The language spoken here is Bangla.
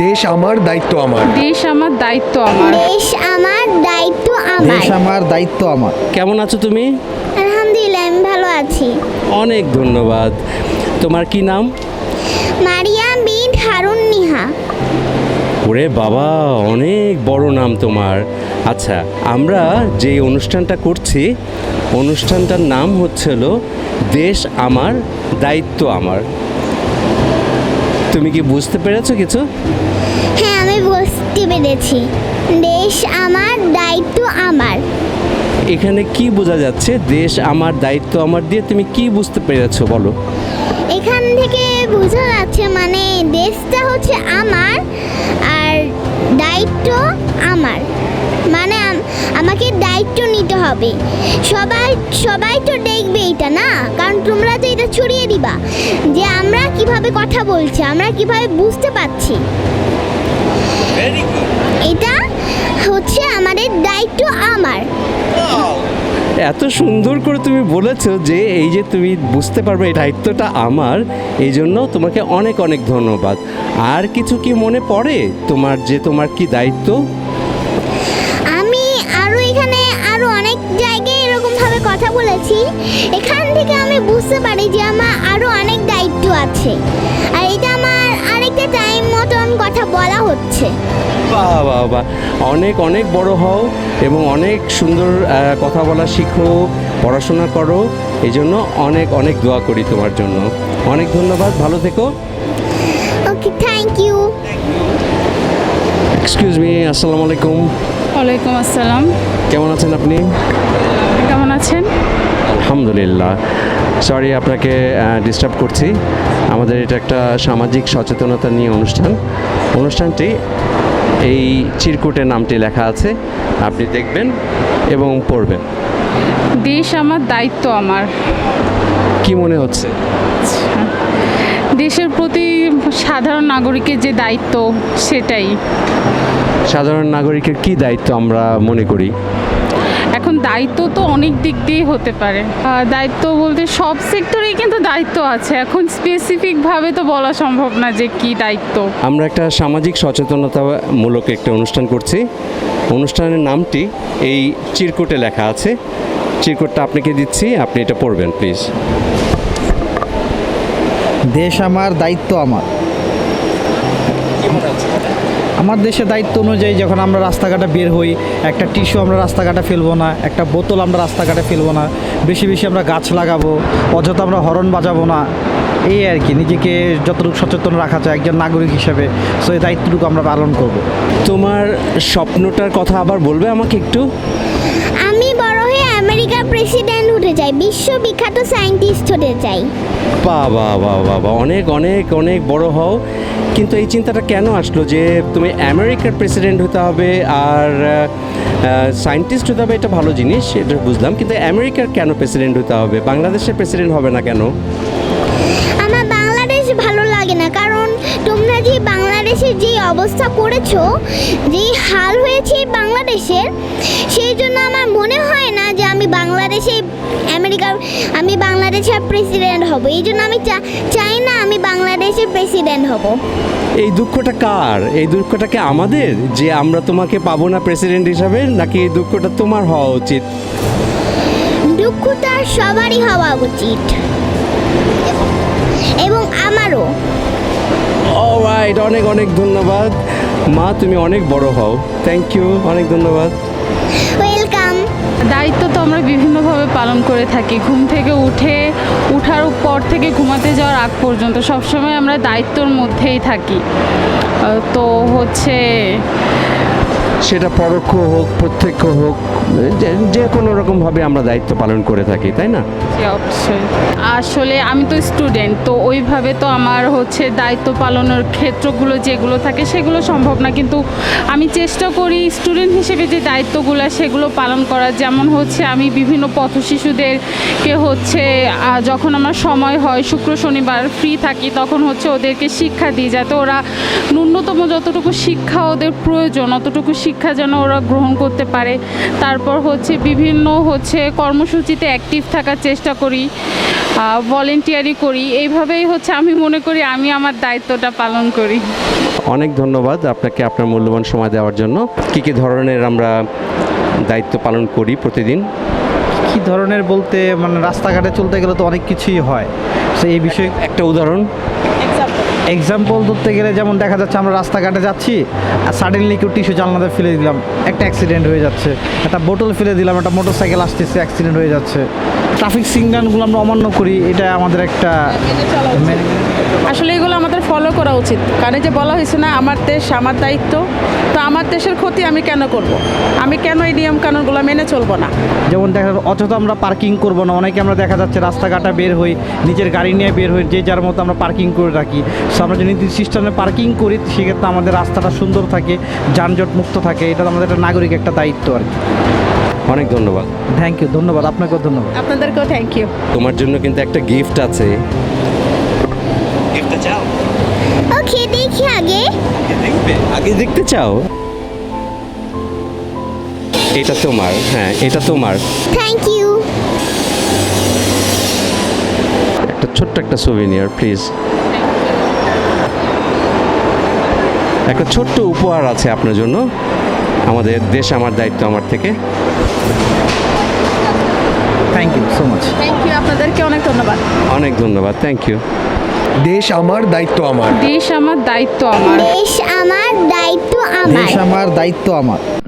দেশ আমার দায়িত্ব আমার। দেশ আমার দায়িত্ব আমার। দেশ আমার দায়িত্ব আমার। দেশ আমার দায়িত্ব আমার। কেমন আছো তুমি? আলহামদুলিল্লাহ আমি ভালো আছি। অনেক ধন্যবাদ। তোমার কি নাম? মারিয়াম বিন হারুন নিহা। ওরে বাবা অনেক বড় নাম তোমার। আচ্ছা আমরা যে অনুষ্ঠানটা করছি অনুষ্ঠানটার নাম হচ্ছিল দেশ আমার দায়িত্ব আমার। তুমি কি বুঝতে পেরেছ কিছু? পেরেছি দেশ আমার দায়িত্ব আমার। এখানে কি বোঝা যাচ্ছে? দেশ আমার দায়িত্ব আমার দিয়ে তুমি কি বুঝতে পেরেছ বলো? এখান থেকে বোঝা যাচ্ছে মানে দেশটা হচ্ছে আমার আর দায়িত্ব আমার। মানে আমাকে দায়িত্ব নিতে হবে। সবাই সবাই তো দেখবে এটা না? কারণ তোমরা তো এটা ছড়িয়ে দিবা। যে আমরা কীভাবে কথা বলছি আমরা কীভাবে বুঝতে পারছি। এটা হচ্ছে আমাদের দায়িত্ব আমার। এত সুন্দর করে তুমি বলেছ যে এই যে তুমি বুঝতে পারবে এই দায়িত্বটা আমার এই জন্য তোমাকে অনেক অনেক ধন্যবাদ। আর কিছু কি মনে পড়ে তোমার যে তোমার কি দায়িত্ব? আমি আরও এখানে আরও অনেক জায়গায় এরকমভাবে কথা বলেছি। এখান থেকে আমি বুঝতে পারি যে আমার আরও অনেক দায়িত্ব আছে। আর এটা আমার আরেকটা টাইম মতন কথা বলা হচ্ছে। বাহ বাহ বাহ। অনেক অনেক বড় হও এবং অনেক সুন্দর কথা বলা শিখো পড়াশোনা করো। এই জন্য অনেক অনেক দোয়া করি তোমার জন্য। অনেক ধন্যবাদ ভালো থেকো। Okay thank you excuse me আসসালামু আলাইকুম। ওয়ালাইকুম আসসালাম। কেমন আছেন আপনি? কেমন আছেন? আলহামদুলিল্লাহ। সরি আপনাকে ডিস্টার্ব করছি। আমাদের এটা একটা সামাজিক সচেতনতা নিয়ে অনুষ্ঠান। অনুষ্ঠানটি এই চিরকুটে নামটি লেখা আছে। আপনি দেখবেন এবং পড়বেন। দেশ আমার দায়িত্ব আমার। কি মনে হচ্ছে? দেশের প্রতি সাধারণ নাগরিকের যে দায়িত্ব সেটাই। সাধারণ নাগরিকের কি দায়িত্ব আমরা মনে করি? দায়িত্ব তো অনেক দিক দিয়েই হতে পারে। দায়িত্ব বলতে সব সেক্টরেই কিন্তু দায়িত্ব আছে। এখন স্পেসিফিকভাবে তো বলা সম্ভব না যে কি দায়িত্ব। আমরা একটা সামাজিক সচেতনতামূলক একটা অনুষ্ঠান করছি। অনুষ্ঠানের নামটি এই চিরকুটে লেখা আছে। চিরকুটটা আপনাকে দিচ্ছি আপনি এটা পড়বেন প্লিজ দেশ আমার দায়িত্ব আমার। আমার দেশের দায়িত্ব অনুযায়ী যখন আমরা রাস্তাঘাটে বের হই একটা টিস্যু আমরা রাস্তাঘাটে ফেলব না একটা বোতল আমরা রাস্তাঘাটে ফেলব না বেশি বেশি আমরা গাছ লাগাবো অযথা আমরা হরন বাজাবো না এই আর কি নিজেকে যতটুকু সচেতন রাখা যায় একজন নাগরিক হিসেবে। সো এই দায়িত্বটুকু আমরা পালন করব। তোমার স্বপ্নটার কথা আবার বলবে আমাকে একটু? আমি বড় হয়ে আমেরিকার প্রেসিডেন্ট হতে চাই বিশ্ববিখ্যাত সায়েন্টিস্ট হতে চাই বা বা বা বাবা বাবা, অনেক অনেক অনেক বড় হও। কিন্তু এই চিন্তাটা কেন আসলো যে তুমি আমেরিকার প্রেসিডেন্ট হতে হবে আর সায়েন্টিস্ট হতে হবে? এটা ভালো জিনিস, এটা বুঝলাম। কিন্তু আমেরিকার কেন প্রেসিডেন্ট হতে হবে? বাংলাদেশের প্রেসিডেন্ট হবে না কেন? বাংলাদেশের যে অবস্থা করেছ যে হাল হয়েছে বাংলাদেশের সেই জন্য আমার মনে হয় না যে আমি বাংলাদেশে আমেরিকার আমি বাংলাদেশের প্রেসিডেন্ট হব। এই জন্য আমি চাই না আমি বাংলাদেশের প্রেসিডেন্ট হব। এই দুঃখটা কার? এই দুঃখটা কি আমাদের? যে আমরা তোমাকে পাবো না প্রেসিডেন্ট হিসাবে নাকি এই দুঃখটা তোমার হওয়া উচিত? দুঃখটা সবারই হওয়া উচিত। এবং আমারও। রাইট অনেক অনেক ধন্যবাদ। মা তুমি অনেক বড় হও। থ্যাংক ইউ অনেক ধন্যবাদ। ওয়েলকাম দায়িত্ব তো আমরা বিভিন্নভাবে পালন করে থাকি। ঘুম থেকে উঠে উঠার পর থেকে ঘুমাতে যাওয়ার আগ পর্যন্ত সবসময় আমরা দায়িত্বর মধ্যেই থাকি। তো হচ্ছে সেটা পরোক্ষ হোক, প্রত্যক্ষ হোক, যে- কোনো রকমভাবে আমরা দায়িত্ব পালন করে থাকি, তাই না? অবশ্যই। আসলে আমি তো স্টুডেন্ট, তো ওইভাবে তো আমার হচ্ছে দায়িত্ব পালনের ক্ষেত্রগুলো যেগুলো থাকে সেগুলো সম্ভব না। কিন্তু আমি চেষ্টা করি স্টুডেন্ট হিসেবে যে দায়িত্বগুলো সেগুলো পালন করার যেমন হচ্ছে আমি বিভিন্ন পথ শিশুদেরকে হচ্ছে যখন আমার সময় হয়, শুক্র, শনিবার ফ্রি থাকি, তখন হচ্ছে ওদেরকে শিক্ষা দিই, যাতে ওরা ন্যূনতম যতটুকু শিক্ষা ওদের প্রয়োজন, অতটুকু শিক্ষা শিক্ষা যেন ওরা গ্রহণ করতে পারে। তারপর হচ্ছে বিভিন্ন হচ্ছে কর্মসূচিতে অ্যাক্টিভ থাকার চেষ্টা করি ভলেন্টিয়ারি করি। এইভাবেই হচ্ছে আমি মনে করি আমি আমার দায়িত্বটা পালন করি। অনেক ধন্যবাদ আপনাকে আপনার মূল্যবান সময় দেওয়ার জন্য। কী কী ধরনের আমরা দায়িত্ব পালন করি প্রতিদিন? কি ধরনের বলতে মানে রাস্তাঘাটে চলতে গেলে তো অনেক কিছুই হয়। তো এই বিষয়ে একটা উদাহরণ। এক্সাম্পল ধরতে গেলে যেমন দেখা যাচ্ছে আমরা রাস্তাঘাটে যাচ্ছি আর সাডেনলি কেউ টিস্যু জানলাতে ফেলে দিলাম একটা অ্যাক্সিডেন্ট হয়ে যাচ্ছে একটা বোতল ফেলে দিলাম একটা মোটর সাইকেল আসতেছে অ্যাক্সিডেন্ট হয়ে যাচ্ছে। ট্রাফিক সিগন্যালগুলো আমরা অমান্য করি এটা আমাদের একটা আসলে এগুলো আমাদের ফলো করা উচিত। কারণ যে বলা হয়েছে না আমার দেশ আমার দায়িত্ব তো আমার দেশের ক্ষতি আমি কেন করব। আমি কেন এই নিয়ম কানুনগুলো মেনে চলবো না? যেমন দেখা যাচ্ছে অযথা আমরা পার্কিং করব না। অনেকে আমরা দেখা যাচ্ছে রাস্তাঘাটে বের হই নিজের গাড়ি নিয়ে বের হই যে যার মতো আমরা পার্কিং করে রাখি। সো আমরা যদি নির্দিষ্ট সিস্টেমে পার্কিং করি সেক্ষেত্রে আমাদের রাস্তাটা সুন্দর থাকে যানজট মুক্ত থাকে এটা আমাদের একটা নাগরিক একটা দায়িত্ব আর কি। অনেক ধন্যবাদ। থ্যাংক ইউ ধন্যবাদ আপনাকেও ধন্যবাদ। আপনাদেরকেও থ্যাংক ইউ তোমার জন্য কিন্তু একটা গিফট আছে। চাও? ওকে দেখি আগে। দেখবে? আগে দেখতে চাও? এটা তোমার হ্যাঁ এটা তোমার। থ্যাংক ইউ একটা ছোট্ট একটা সুভিনিয়ার প্লিজ একটা ছোট্ট উপহার আছে আপনার জন্য। আমাদের দেশ আমার দায়িত্ব আমার থেকে। Thank you so much thank you আপনাদেরকে অনেক ধন্যবাদ। অনেক ধন্যবাদ থ্যাংক ইউ দেশ আমার দায়িত্ব আমার। দেশ আমার দায়িত্ব আমার। দেশ আমার দায়িত্ব আমার। দেশ আমার দায়িত্ব আমার।